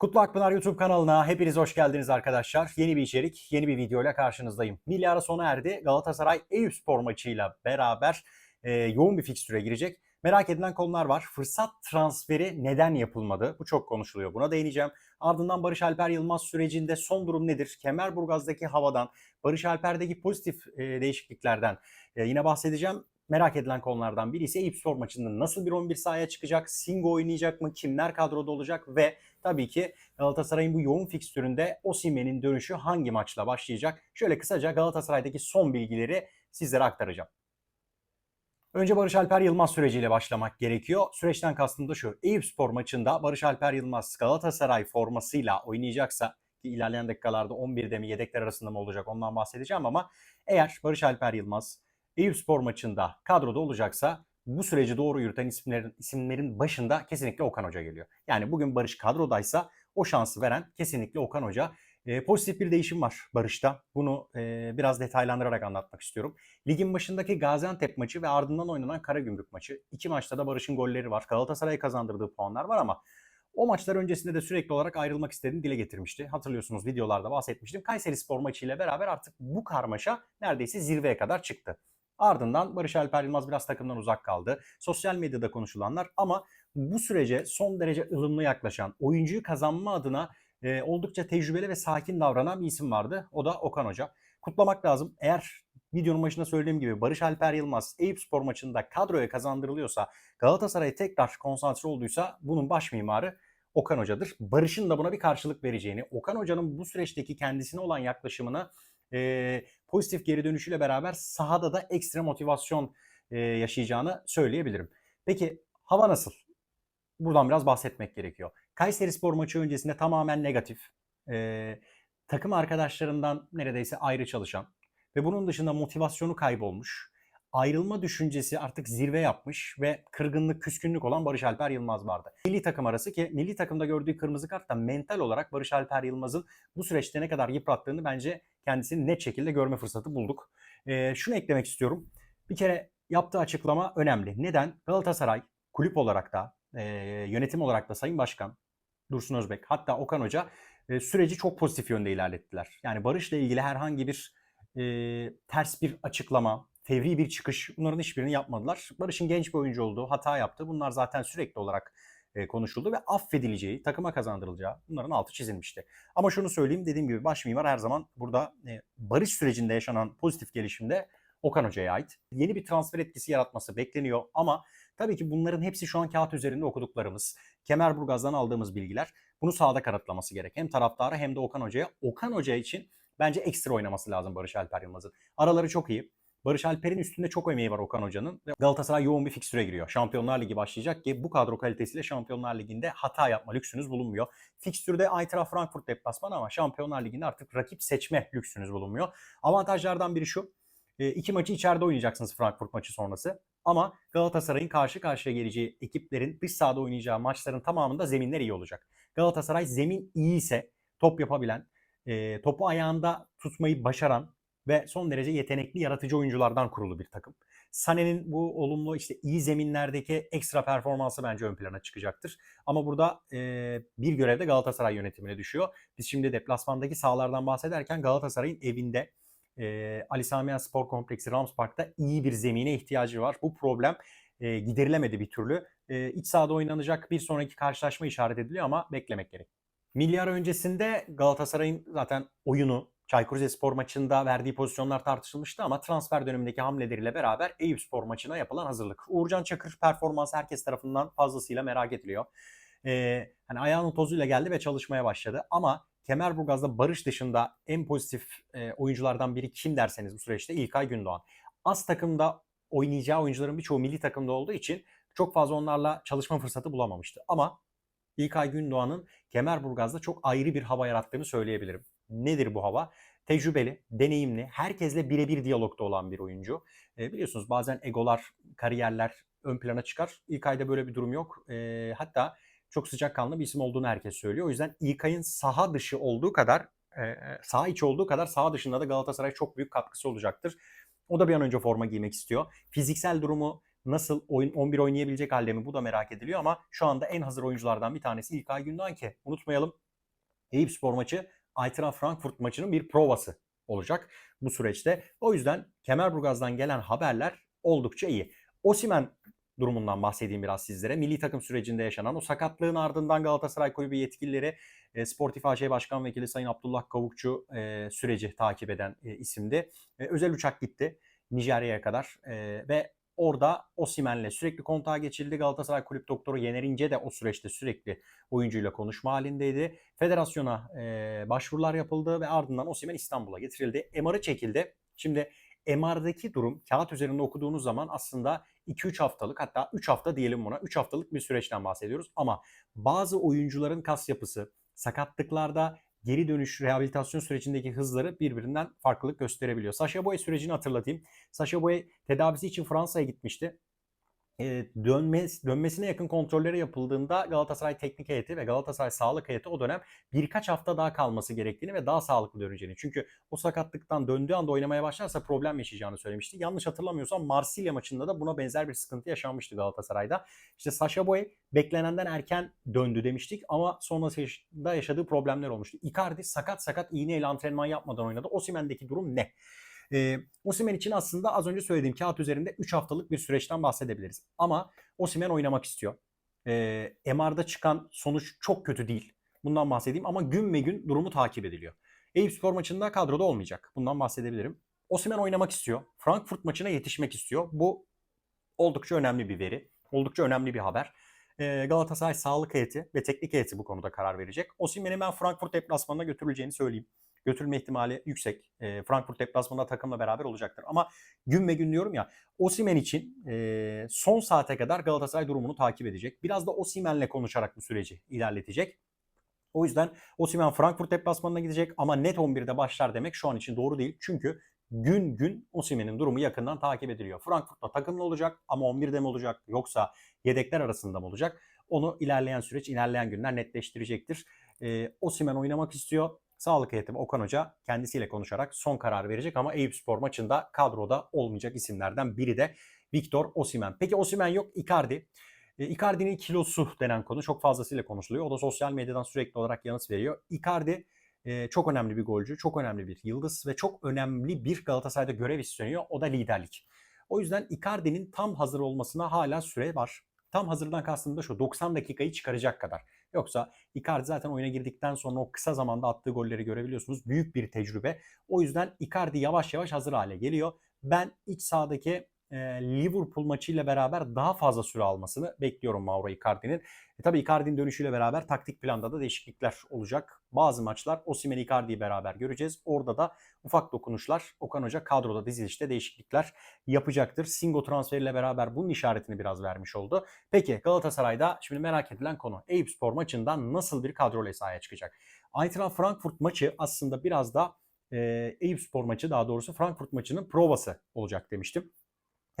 Kutlu Akpınar YouTube kanalına hepiniz hoş geldiniz arkadaşlar. Yeni bir içerik, yeni bir videoyla karşınızdayım. Milyara sona erdi. Galatasaray Eyüpspor maçıyla beraber e, yoğun bir fikstüre girecek. Merak edilen konular var. Fırsat transferi neden yapılmadı? Bu çok konuşuluyor. Buna değineceğim. Ardından Barış Alper Yılmaz sürecinde son durum nedir? Kemerburgaz'daki havadan, Barış Alper'deki pozitif e, değişikliklerden e, yine bahsedeceğim. Merak edilen konulardan birisi Eyüpspor maçında nasıl bir 11 sahaya çıkacak? Singo oynayacak mı? Kimler kadroda olacak? Ve tabii ki Galatasaray'ın bu yoğun fikstüründe Osimhen'in dönüşü hangi maçla başlayacak? Şöyle kısaca Galatasaray'daki son bilgileri sizlere aktaracağım. Önce Barış Alper Yılmaz süreciyle başlamak gerekiyor. Süreçten kastım da şu. Eyüpspor maçında Barış Alper Yılmaz Galatasaray formasıyla oynayacaksa ki ilerleyen dakikalarda 11'de mi yedekler arasında mı olacak ondan bahsedeceğim ama eğer Barış Alper Yılmaz Eyüpspor maçında kadroda olacaksa bu süreci doğru yürüten isimlerin isimlerin başında kesinlikle Okan Hoca geliyor. Yani bugün Barış kadrodaysa o şansı veren kesinlikle Okan Hoca. E, pozitif bir değişim var Barış'ta. Bunu e, biraz detaylandırarak anlatmak istiyorum. Ligin başındaki Gaziantep maçı ve ardından oynanan Karagümrük maçı. İki maçta da Barış'ın golleri var. Galatasaray'a kazandırdığı puanlar var ama o maçlar öncesinde de sürekli olarak ayrılmak istediğini dile getirmişti. Hatırlıyorsunuz videolarda bahsetmiştim. Kayseri Spor maçıyla beraber artık bu karmaşa neredeyse zirveye kadar çıktı. Ardından Barış Alper Yılmaz biraz takımdan uzak kaldı. Sosyal medyada konuşulanlar ama bu sürece son derece ılımlı yaklaşan, oyuncuyu kazanma adına e, oldukça tecrübeli ve sakin davranan bir isim vardı. O da Okan Hoca. Kutlamak lazım. Eğer videonun başında söylediğim gibi Barış Alper Yılmaz Eyüpspor maçında kadroya kazandırılıyorsa, Galatasaray tekrar konsantre olduysa bunun baş mimarı Okan Hoca'dır. Barış'ın da buna bir karşılık vereceğini, Okan Hoca'nın bu süreçteki kendisine olan yaklaşımına e, pozitif geri dönüşüyle beraber sahada da ekstra motivasyon e, yaşayacağını söyleyebilirim. Peki hava nasıl? Buradan biraz bahsetmek gerekiyor. Kayseri Spor maçı öncesinde tamamen negatif. E, takım arkadaşlarından neredeyse ayrı çalışan ve bunun dışında motivasyonu kaybolmuş. Ayrılma düşüncesi artık zirve yapmış ve kırgınlık, küskünlük olan Barış Alper Yılmaz vardı. Milli takım arası ki milli takımda gördüğü kırmızı kart da mental olarak Barış Alper Yılmaz'ın bu süreçte ne kadar yıprattığını bence kendisini net şekilde görme fırsatı bulduk. E, şunu eklemek istiyorum. Bir kere yaptığı açıklama önemli. Neden? Galatasaray kulüp olarak da e, yönetim olarak da Sayın Başkan Dursun Özbek hatta Okan Hoca e, süreci çok pozitif yönde ilerlettiler. Yani Barış'la ilgili herhangi bir e, ters bir açıklama, fevri bir çıkış bunların hiçbirini yapmadılar. Barış'ın genç bir oyuncu olduğu, hata yaptı. Bunlar zaten sürekli olarak e, konuşuldu ve affedileceği, takıma kazandırılacağı bunların altı çizilmişti. Ama şunu söyleyeyim dediğim gibi baş mimar her zaman burada e, barış sürecinde yaşanan pozitif gelişimde Okan Hoca'ya ait. Yeni bir transfer etkisi yaratması bekleniyor ama tabii ki bunların hepsi şu an kağıt üzerinde okuduklarımız. Kemerburgaz'dan aldığımız bilgiler bunu sahada kanıtlaması gerek. Hem taraftara hem de Okan Hoca'ya. Okan Hoca için bence ekstra oynaması lazım Barış Alper Yılmaz'ın. Araları çok iyi. Barış Alper'in üstünde çok emeği var Okan Hoca'nın. Galatasaray yoğun bir fikstüre giriyor. Şampiyonlar Ligi başlayacak ki bu kadro kalitesiyle Şampiyonlar Ligi'nde hata yapma lüksünüz bulunmuyor. Fikstürde Eintracht Frankfurt deplasman ama Şampiyonlar Ligi'nde artık rakip seçme lüksünüz bulunmuyor. Avantajlardan biri şu. E, iki maçı içeride oynayacaksınız Frankfurt maçı sonrası. Ama Galatasaray'ın karşı karşıya geleceği ekiplerin dış sahada oynayacağı maçların tamamında zeminler iyi olacak. Galatasaray zemin iyi ise top yapabilen, e, topu ayağında tutmayı başaran ve son derece yetenekli yaratıcı oyunculardan kurulu bir takım. Sané'nin bu olumlu işte iyi zeminlerdeki ekstra performansı bence ön plana çıkacaktır. Ama burada e, bir görev de Galatasaray yönetimine düşüyor. Biz şimdi deplasmandaki sahalardan bahsederken Galatasaray'ın evinde e, Ali Sami Spor Kompleksi Rams Park'ta iyi bir zemine ihtiyacı var. Bu problem e, giderilemedi bir türlü. E, iç sahada oynanacak bir sonraki karşılaşma işaret ediliyor ama beklemek gerek. Milyar öncesinde Galatasaray'ın zaten oyunu Çaykur Rizespor maçında verdiği pozisyonlar tartışılmıştı ama transfer dönemindeki hamleleriyle beraber Eyüpspor maçına yapılan hazırlık. Uğurcan Çakır performansı herkes tarafından fazlasıyla merak ediliyor. Ee, hani ayağının tozuyla geldi ve çalışmaya başladı ama Kemerburgaz'da Barış dışında en pozitif e, oyunculardan biri kim derseniz bu süreçte İlkay Gündoğan. Az takımda oynayacağı oyuncuların birçoğu milli takımda olduğu için çok fazla onlarla çalışma fırsatı bulamamıştı. Ama İlkay Gündoğan'ın Kemerburgaz'da çok ayrı bir hava yarattığını söyleyebilirim. Nedir bu hava? Tecrübeli, deneyimli, herkesle birebir diyalogda olan bir oyuncu. E, biliyorsunuz bazen egolar, kariyerler ön plana çıkar. İlkay'da böyle bir durum yok. E, hatta çok sıcakkanlı bir isim olduğunu herkes söylüyor. O yüzden İlkay'ın saha dışı olduğu kadar, e, saha içi olduğu kadar saha dışında da Galatasaray çok büyük katkısı olacaktır. O da bir an önce forma giymek istiyor. Fiziksel durumu nasıl oyun 11 oynayabilecek halde mi bu da merak ediliyor ama şu anda en hazır oyunculardan bir tanesi İlkay Gündoğan ki unutmayalım Eyüp Spor maçı Eintracht Frankfurt maçının bir provası olacak bu süreçte. O yüzden Kemerburgaz'dan gelen haberler oldukça iyi. Osimen durumundan bahsedeyim biraz sizlere. Milli takım sürecinde yaşanan o sakatlığın ardından Galatasaray Kulübü yetkilileri e, Sportif AŞ Başkan Vekili Sayın Abdullah Kavukçu e, süreci takip eden e, isimdi. E, özel uçak gitti Nijerya'ya kadar e, ve orada Osimen'le sürekli kontağa geçildi. Galatasaray Kulüp Doktoru Yener İnce de o süreçte sürekli oyuncuyla konuşma halindeydi. Federasyona e, başvurular yapıldı ve ardından Osimen İstanbul'a getirildi. MR'ı çekildi. Şimdi MR'daki durum kağıt üzerinde okuduğunuz zaman aslında 2-3 haftalık hatta 3 hafta diyelim buna 3 haftalık bir süreçten bahsediyoruz. Ama bazı oyuncuların kas yapısı sakatlıklarda geri dönüş rehabilitasyon sürecindeki hızları birbirinden farklılık gösterebiliyor. Sasha Boy sürecini hatırlatayım. Sasha Boy tedavisi için Fransa'ya gitmişti e, dönmes, dönmesine yakın kontrolleri yapıldığında Galatasaray Teknik Heyeti ve Galatasaray Sağlık Heyeti o dönem birkaç hafta daha kalması gerektiğini ve daha sağlıklı döneceğini. Çünkü o sakatlıktan döndüğü anda oynamaya başlarsa problem yaşayacağını söylemişti. Yanlış hatırlamıyorsam Marsilya maçında da buna benzer bir sıkıntı yaşanmıştı Galatasaray'da. İşte Sasha Boy beklenenden erken döndü demiştik ama sonrasında yaşadığı problemler olmuştu. Icardi sakat sakat iğneyle antrenman yapmadan oynadı. Osimen'deki durum ne? E, Osimhen için aslında az önce söylediğim kağıt üzerinde 3 haftalık bir süreçten bahsedebiliriz. Ama Osimhen oynamak istiyor. E, MR'da çıkan sonuç çok kötü değil. Bundan bahsedeyim ama gün ve gün durumu takip ediliyor. Eyüp Spor maçında kadroda olmayacak. Bundan bahsedebilirim. Osimhen oynamak istiyor. Frankfurt maçına yetişmek istiyor. Bu oldukça önemli bir veri. Oldukça önemli bir haber. Galatasaray Sağlık Heyeti ve Teknik Heyeti bu konuda karar verecek. Osimhen'i ben Frankfurt deplasmanına götürüleceğini söyleyeyim götürülme ihtimali yüksek. E, Frankfurt deplasmanında takımla beraber olacaktır. Ama gün ve gün diyorum ya Osimen için e, son saate kadar Galatasaray durumunu takip edecek. Biraz da Osimen'le konuşarak bu süreci ilerletecek. O yüzden Osimen Frankfurt deplasmanına gidecek ama net 11'de başlar demek şu an için doğru değil. Çünkü gün gün Osimen'in durumu yakından takip ediliyor. Frankfurt'ta takımlı olacak ama 11'de mi olacak yoksa yedekler arasında mı olacak? Onu ilerleyen süreç, ilerleyen günler netleştirecektir. E, Osimen oynamak istiyor. Sağlık heyeti Okan Hoca kendisiyle konuşarak son karar verecek ama Eyüp Spor maçında kadroda olmayacak isimlerden biri de Victor Osimen. Peki Osimen yok Icardi. E, Icardi'nin kilosu denen konu çok fazlasıyla konuşuluyor. O da sosyal medyadan sürekli olarak yanıt veriyor. Icardi e, çok önemli bir golcü, çok önemli bir yıldız ve çok önemli bir Galatasaray'da görev üstleniyor. O da liderlik. O yüzden Icardi'nin tam hazır olmasına hala süre var. Tam hazırdan kastım da şu 90 dakikayı çıkaracak kadar. Yoksa Icardi zaten oyuna girdikten sonra o kısa zamanda attığı golleri görebiliyorsunuz. Büyük bir tecrübe. O yüzden Icardi yavaş yavaş hazır hale geliyor. Ben iç sahadaki e, Liverpool maçıyla beraber daha fazla süre almasını bekliyorum Mauro Icardi'nin. E, tabii Icardi'nin dönüşüyle beraber taktik planda da değişiklikler olacak. Bazı maçlar Osimhen Icardi'yi beraber göreceğiz. Orada da ufak dokunuşlar Okan Hoca kadroda dizilişte değişiklikler yapacaktır. Singo transferiyle beraber bunun işaretini biraz vermiş oldu. Peki Galatasaray'da şimdi merak edilen konu Eyüp Spor maçından nasıl bir kadroyla sahaya çıkacak? Eintracht Frankfurt maçı aslında biraz da e, Eyüp Spor maçı daha doğrusu Frankfurt maçının provası olacak demiştim.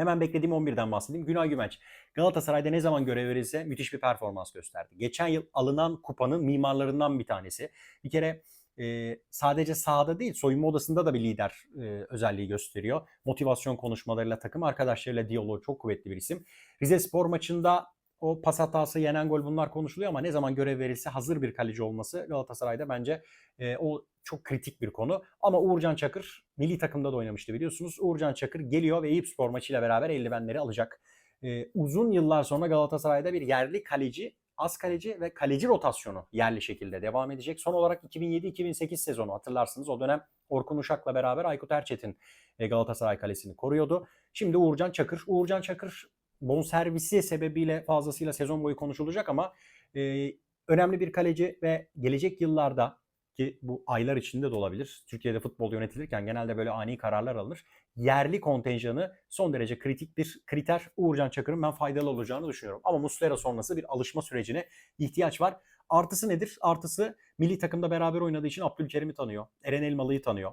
Hemen beklediğim 11'den bahsedeyim. Günay Güvenç Galatasaray'da ne zaman görev verilse müthiş bir performans gösterdi. Geçen yıl alınan kupanın mimarlarından bir tanesi. Bir kere e, sadece sahada değil soyunma odasında da bir lider e, özelliği gösteriyor. Motivasyon konuşmalarıyla takım arkadaşlarıyla diyaloğu çok kuvvetli bir isim. Rize Spor maçında o pas hatası, yenen gol bunlar konuşuluyor ama ne zaman görev verilse hazır bir kaleci olması Galatasaray'da bence e, o çok kritik bir konu. Ama Uğurcan Çakır milli takımda da oynamıştı biliyorsunuz. Uğurcan Çakır geliyor ve Eyüp Spor maçıyla beraber eldivenleri alacak. E, uzun yıllar sonra Galatasaray'da bir yerli kaleci, az kaleci ve kaleci rotasyonu yerli şekilde devam edecek. Son olarak 2007-2008 sezonu hatırlarsınız. O dönem Orkun Uşak'la beraber Aykut Erçetin e, Galatasaray kalesini koruyordu. Şimdi Uğurcan Çakır. Uğurcan Çakır bonservisi sebebiyle fazlasıyla sezon boyu konuşulacak ama e, önemli bir kaleci ve gelecek yıllarda ki bu aylar içinde de olabilir. Türkiye'de futbol yönetilirken genelde böyle ani kararlar alınır. Yerli kontenjanı son derece kritik bir kriter. Uğurcan Çakır'ın ben faydalı olacağını düşünüyorum. Ama Muslera sonrası bir alışma sürecine ihtiyaç var. Artısı nedir? Artısı milli takımda beraber oynadığı için Abdülkerim'i tanıyor. Eren Elmalı'yı tanıyor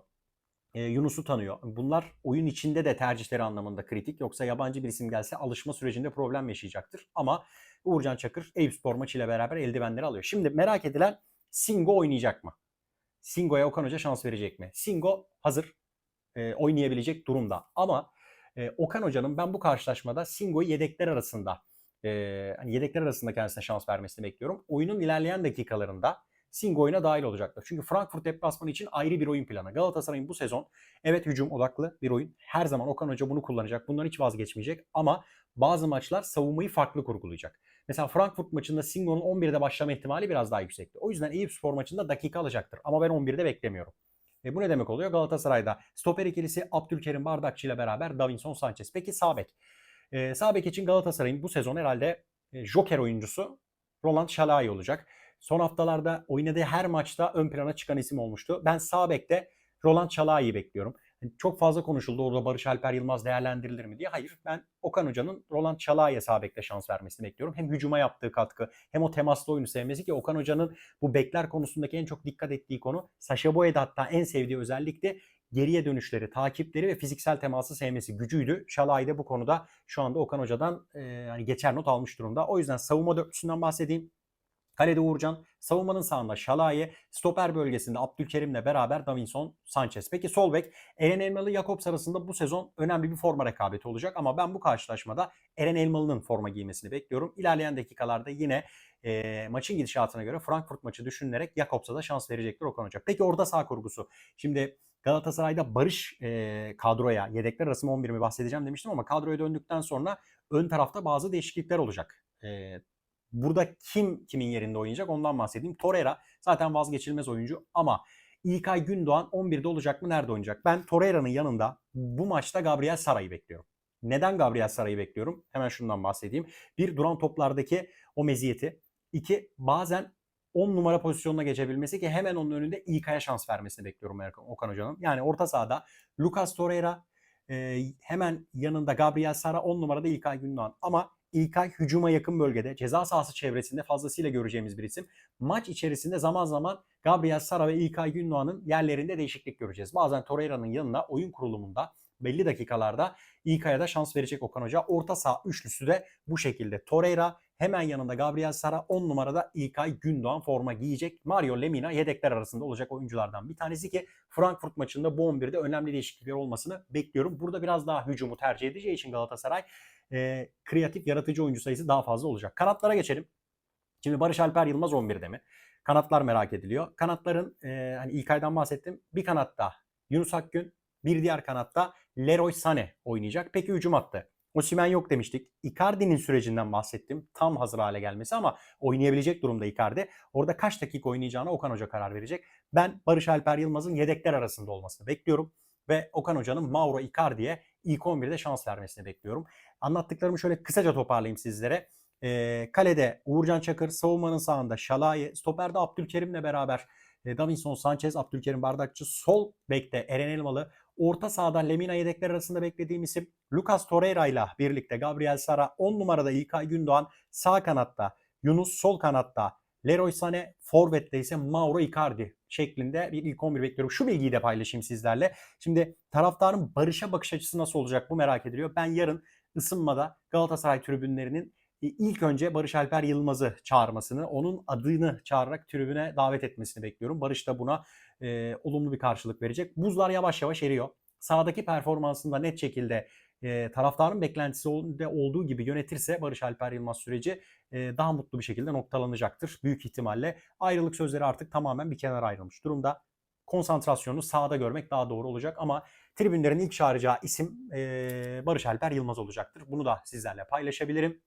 e, Yunus'u tanıyor. Bunlar oyun içinde de tercihleri anlamında kritik. Yoksa yabancı bir isim gelse alışma sürecinde problem yaşayacaktır. Ama Uğurcan Çakır Eyüpspor maçıyla beraber eldivenleri alıyor. Şimdi merak edilen Singo oynayacak mı? Singo'ya Okan Hoca şans verecek mi? Singo hazır e, oynayabilecek durumda. Ama e, Okan Hoca'nın ben bu karşılaşmada Singo'yu yedekler arasında e, hani yedekler arasında kendisine şans vermesini bekliyorum. Oyunun ilerleyen dakikalarında Sing oyuna dahil olacaklar. Çünkü Frankfurt deplasmanı için ayrı bir oyun planı. Galatasaray'ın bu sezon evet hücum odaklı bir oyun. Her zaman Okan Hoca bunu kullanacak. Bundan hiç vazgeçmeyecek ama bazı maçlar savunmayı farklı kurgulayacak. Mesela Frankfurt maçında Singo'nun 11'de başlama ihtimali biraz daha yüksekti. O yüzden Eyüp Spor maçında dakika alacaktır. Ama ben 11'de beklemiyorum. E bu ne demek oluyor? Galatasaray'da stoper ikilisi Abdülkerim Bardakçı ile beraber Davinson Sanchez. Peki sağ bek. E, sağ için Galatasaray'ın bu sezon herhalde e, joker oyuncusu Roland Şalai olacak. Son haftalarda oynadığı her maçta ön plana çıkan isim olmuştu. Ben sağ bekte Roland Şalai'yi bekliyorum. Yani çok fazla konuşuldu orada Barış Alper Yılmaz değerlendirilir mi diye. Hayır ben Okan Hoca'nın Roland Çalay'a sağ bekte şans vermesini bekliyorum. Hem hücuma yaptığı katkı hem o temaslı oyunu sevmesi ki Okan Hoca'nın bu bekler konusundaki en çok dikkat ettiği konu Sasha Boya'da hatta en sevdiği özellik de geriye dönüşleri, takipleri ve fiziksel teması sevmesi gücüydü. Şalay da bu konuda şu anda Okan Hoca'dan e, yani geçer not almış durumda. O yüzden savunma dörtlüsünden bahsedeyim. Kalede Uğurcan, savunmanın sağında Şalaye, stoper bölgesinde Abdülkerim'le beraber Davinson Sanchez. Peki sol bek Eren Elmalı Jakobs arasında bu sezon önemli bir forma rekabeti olacak ama ben bu karşılaşmada Eren Elmalı'nın forma giymesini bekliyorum. İlerleyen dakikalarda yine e, maçın gidişatına göre Frankfurt maçı düşünülerek Jakobs'a da şans verecektir Okan Hoca. Peki orada sağ kurgusu. Şimdi Galatasaray'da Barış e, kadroya, yedekler arası 11'imi bahsedeceğim demiştim ama kadroya döndükten sonra ön tarafta bazı değişiklikler olacak. E, Burada kim kimin yerinde oynayacak ondan bahsedeyim. Torreira zaten vazgeçilmez oyuncu ama İlkay Gündoğan 11'de olacak mı? Nerede oynayacak? Ben Torreira'nın yanında bu maçta Gabriel Saray'ı bekliyorum. Neden Gabriel Saray'ı bekliyorum? Hemen şundan bahsedeyim. Bir duran toplardaki o meziyeti. İki bazen 10 numara pozisyonuna geçebilmesi ki hemen onun önünde İlkay'a şans vermesini bekliyorum Okan Hoca'nın. Yani orta sahada Lucas Torreira e, hemen yanında Gabriel Sara 10 numarada İlkay Gündoğan. Ama İlkay hücuma yakın bölgede ceza sahası çevresinde fazlasıyla göreceğimiz bir isim. Maç içerisinde zaman zaman Gabriel Sara ve İlkay Gündoğan'ın yerlerinde değişiklik göreceğiz. Bazen Torreira'nın yanına oyun kurulumunda belli dakikalarda İlkay'a da şans verecek Okan Hoca. Orta saha üçlüsü de bu şekilde. Torreira hemen yanında Gabriel Sara 10 numarada İlkay Gündoğan forma giyecek. Mario Lemina yedekler arasında olacak oyunculardan bir tanesi ki Frankfurt maçında bu 11'de önemli değişiklikler olmasını bekliyorum. Burada biraz daha hücumu tercih edeceği için Galatasaray e, kreatif yaratıcı oyuncu sayısı daha fazla olacak. Kanatlara geçelim. Şimdi Barış Alper Yılmaz 11'de mi? Kanatlar merak ediliyor. Kanatların e, hani ilk aydan bahsettim. Bir kanatta Yunus Akgün, bir diğer kanatta Leroy Sané oynayacak. Peki hücum attı. Osimhen yok demiştik. Icardi'nin sürecinden bahsettim. Tam hazır hale gelmesi ama oynayabilecek durumda Icardi. Orada kaç dakika oynayacağına Okan Hoca karar verecek. Ben Barış Alper Yılmaz'ın yedekler arasında olmasını bekliyorum. Ve Okan Hoca'nın Mauro Icardi'ye ilk 11'de şans vermesini bekliyorum. Anlattıklarımı şöyle kısaca toparlayayım sizlere. E, kalede Uğurcan Çakır, savunmanın sağında Şalaye, stoperde Abdülkerim'le beraber e, Davinson Sanchez, Abdülkerim Bardakçı, sol bekte Eren Elmalı, orta sahada Lemina yedekler arasında beklediğim isim Lucas Torreira ile birlikte Gabriel Sara, 10 numarada İlkay Gündoğan, sağ kanatta Yunus, sol kanatta Leroy Sané, forvette ise Mauro Icardi şeklinde bir ilk 11 bekliyorum. Şu bilgiyi de paylaşayım sizlerle. Şimdi taraftarın Barış'a bakış açısı nasıl olacak bu merak ediliyor. Ben yarın ısınmada Galatasaray tribünlerinin e, ilk önce Barış Alper Yılmaz'ı çağırmasını, onun adını çağırarak tribüne davet etmesini bekliyorum. Barış da buna e, olumlu bir karşılık verecek. Buzlar yavaş yavaş eriyor. Sağdaki performansında net şekilde e, taraftarın beklentisi olduğu gibi yönetirse Barış Alper Yılmaz süreci e, daha mutlu bir şekilde noktalanacaktır. Büyük ihtimalle ayrılık sözleri artık tamamen bir kenara ayrılmış durumda. Konsantrasyonu sahada görmek daha doğru olacak ama tribünlerin ilk çağıracağı isim e, Barış Alper Yılmaz olacaktır. Bunu da sizlerle paylaşabilirim.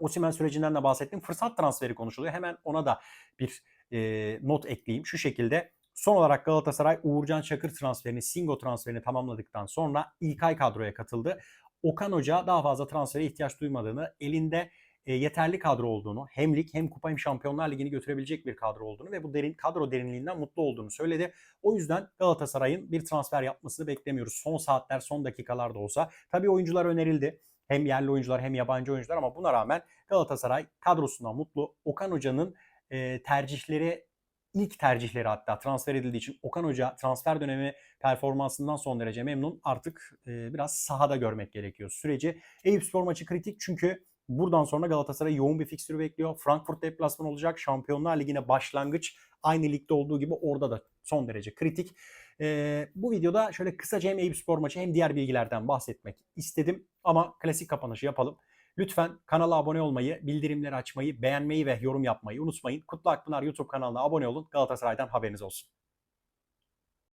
Osimhen sürecinden de bahsettim. Fırsat transferi konuşuluyor. Hemen ona da bir e, not ekleyeyim. Şu şekilde son olarak Galatasaray Uğurcan Çakır transferini, Singo transferini tamamladıktan sonra İlkay kadroya katıldı. Okan Hoca daha fazla transfere ihtiyaç duymadığını, elinde e, yeterli kadro olduğunu, hem lig hem kupa hem Şampiyonlar Ligi'ni götürebilecek bir kadro olduğunu ve bu derin kadro derinliğinden mutlu olduğunu söyledi. O yüzden Galatasaray'ın bir transfer yapmasını beklemiyoruz. Son saatler, son dakikalarda olsa. Tabii oyuncular önerildi. Hem yerli oyuncular hem yabancı oyuncular ama buna rağmen Galatasaray kadrosundan mutlu. Okan Hoca'nın e, tercihleri ilk tercihleri hatta transfer edildiği için Okan Hoca transfer dönemi performansından son derece memnun. Artık e, biraz sahada görmek gerekiyor süreci. Eyüp Spor maçı kritik çünkü Buradan sonra Galatasaray yoğun bir fikstürü bekliyor. Frankfurt deplasman olacak. Şampiyonlar Ligi'ne başlangıç aynı ligde olduğu gibi orada da son derece kritik. Ee, bu videoda şöyle kısaca hem Eyüp Spor maçı hem diğer bilgilerden bahsetmek istedim. Ama klasik kapanışı yapalım. Lütfen kanala abone olmayı, bildirimleri açmayı, beğenmeyi ve yorum yapmayı unutmayın. Kutlu Akpınar YouTube kanalına abone olun. Galatasaray'dan haberiniz olsun.